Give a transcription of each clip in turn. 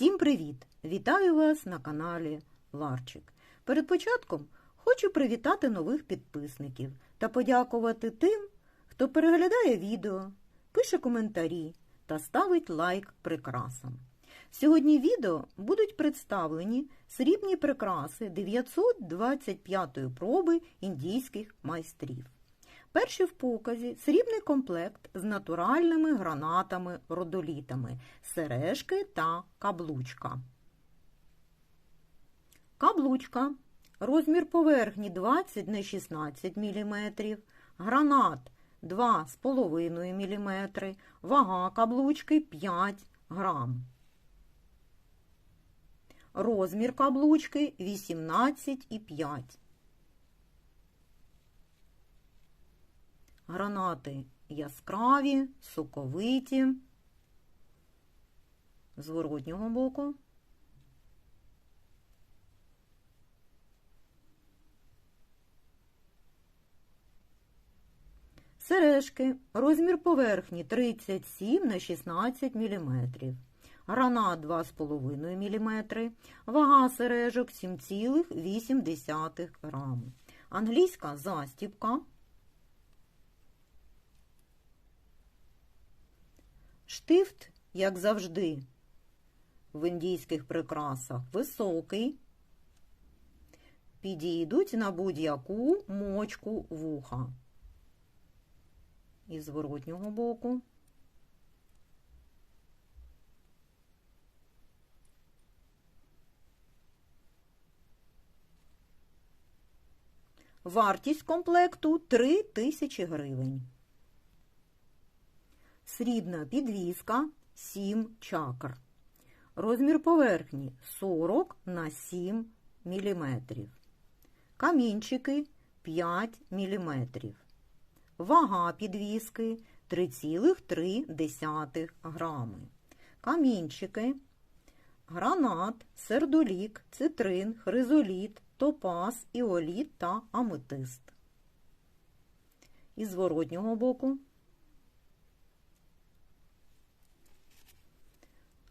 Всім привіт! Вітаю вас на каналі Ларчик. Перед початком хочу привітати нових підписників та подякувати тим, хто переглядає відео, пише коментарі та ставить лайк прикрасам. Сьогодні відео будуть представлені срібні прикраси 925-ї проби індійських майстрів. Перший в показі срібний комплект з натуральними гранатами-родолітами, сережки та каблучка. Каблучка. Розмір поверхні 20 на 16 мм, гранат 2,5 мм, вага каблучки 5 грам. Розмір каблучки 18,5 Гранати яскраві, соковиті, з воротнього боку. Сережки. Розмір поверхні 37 на 16 мм. Гранат 2,5 мм. Вага сережок 7,8 грам. Англійська застібка. Штифт, як завжди, в індійських прикрасах високий, підійдуть на будь-яку мочку вуха. І з воротнього боку. Вартість комплекту 3 тисячі гривень. Срібна підвіска 7 чакр. Розмір поверхні 40 на 7 мм. Камінчики 5 мм. Вага підвіски 3,3 грами. Камінчики, гранат, сердолік, цитрин, хризоліт, топаз, іоліт та аметист. Із зворотнього боку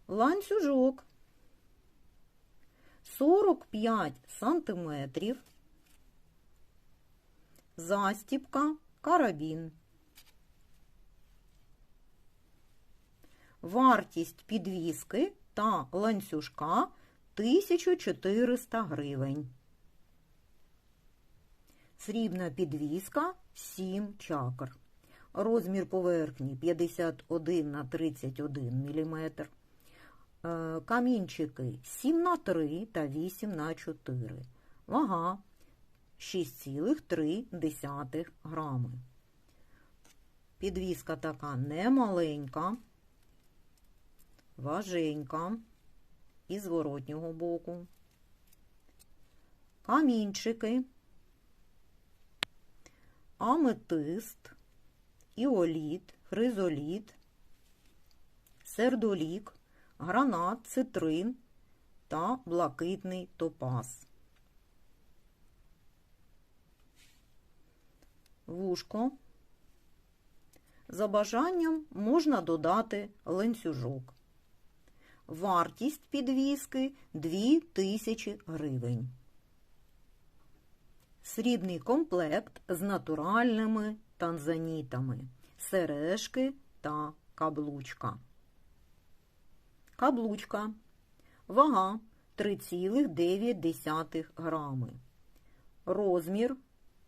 ланцюжок 45 сантиметрів, застіпка, карабін. Вартість підвіски та ланцюжка 1400 гривень. Срібна підвіска 7 чакр. Розмір поверхні 51 на 31 мм. Камінчики 7 на 3 та 8 на 4. Вага 6,3 грами. Підвіска така немаленька, важенька і зворотнього боку. Камінчики, аметист, іоліт, хризоліт, сердолік, гранат, цитрин та блакитний топаз. Вушко. За бажанням можна додати ланцюжок. Вартість підвіски 2000 гривень. Срібний комплект з натуральними танзанітами, сережки та каблучка. Каблучка. Вага 3,9 грами. Розмір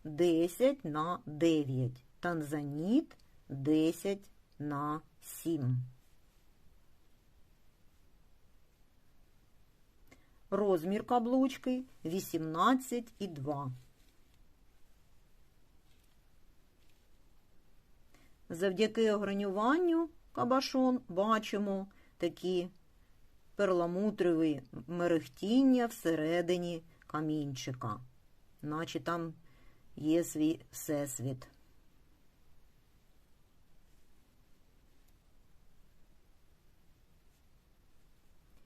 10 на 9. Танзаніт 10 на 7. Розмір каблучки 18,2. Завдяки огранюванню кабашон бачимо такі перламутрові мерехтіння всередині камінчика, наче там є свій всесвіт.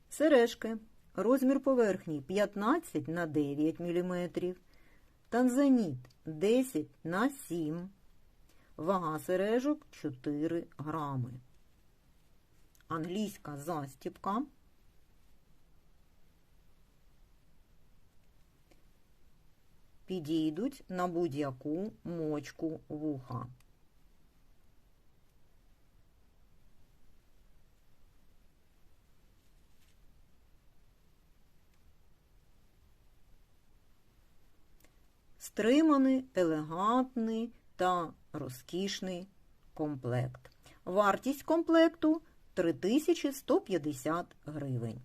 Сережки. Розмір поверхні 15 на 9 мм. Танзаніт 10 на 7 Вага сережок 4 грами. Англійська застіпка. Підійдуть на будь-яку мочку вуха. Стриманий, елегантний та розкішний комплект. Вартість комплекту 3150 гривень.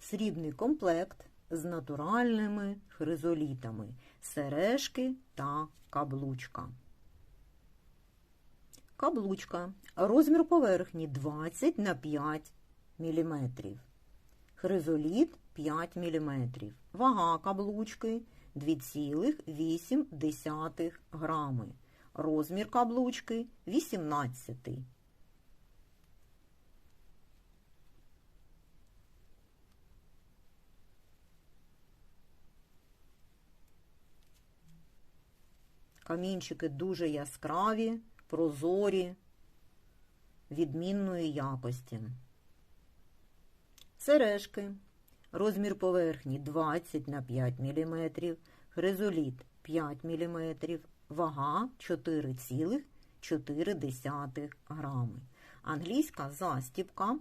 Срібний комплект з натуральними хризолітами, сережки та каблучка. Каблучка. Розмір поверхні 20 на 5 мм. Хризоліт 5 мм. Вага каблучки 2,8 грами. Розмір каблучки 18. Камінчики дуже яскраві, прозорі, відмінної якості. Сережки. Розмір поверхні 20 на 5 мм, хризоліт 5 мм, вага 4,4 грами. Англійська застібка.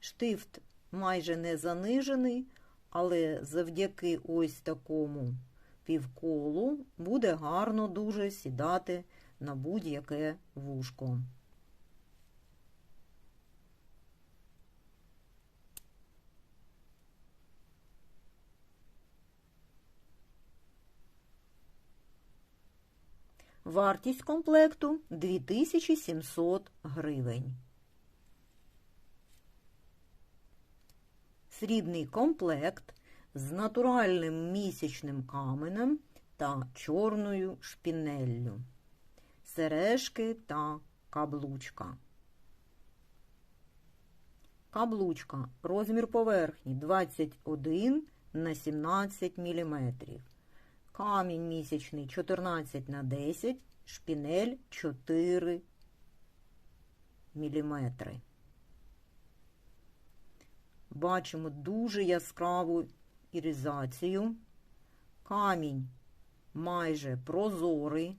Штифт майже не занижений, але завдяки ось такому півколу буде гарно дуже сідати на будь-яке вушко. Вартість комплекту 2700 гривень. Срібний комплект з натуральним місячним каменем та чорною шпінеллю, сережки та каблучка. Каблучка. Розмір поверхні 21 на 17 мм. Камінь місячний 14 на 10, шпінель 4 мм. Бачимо дуже яскраву іризацію. Камінь майже прозорий.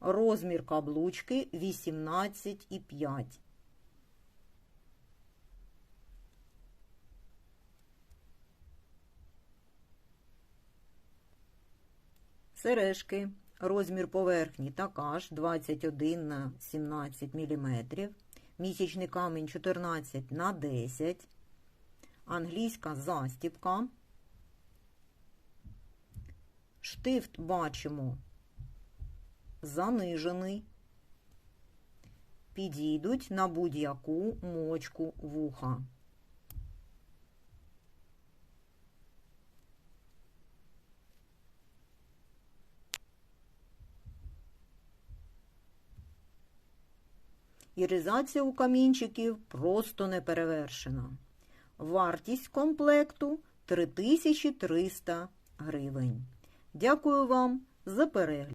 Розмір каблучки 18,5. Сережки. Розмір поверхні також 21 на 17 мм. Місячний камінь 14 на 10. Англійська застібка. Штифт бачимо занижений. Підійдуть на будь-яку мочку вуха. Іризація у камінчиків просто неперевершена. Вартість комплекту 3300 гривень. Дякую вам за перегляд.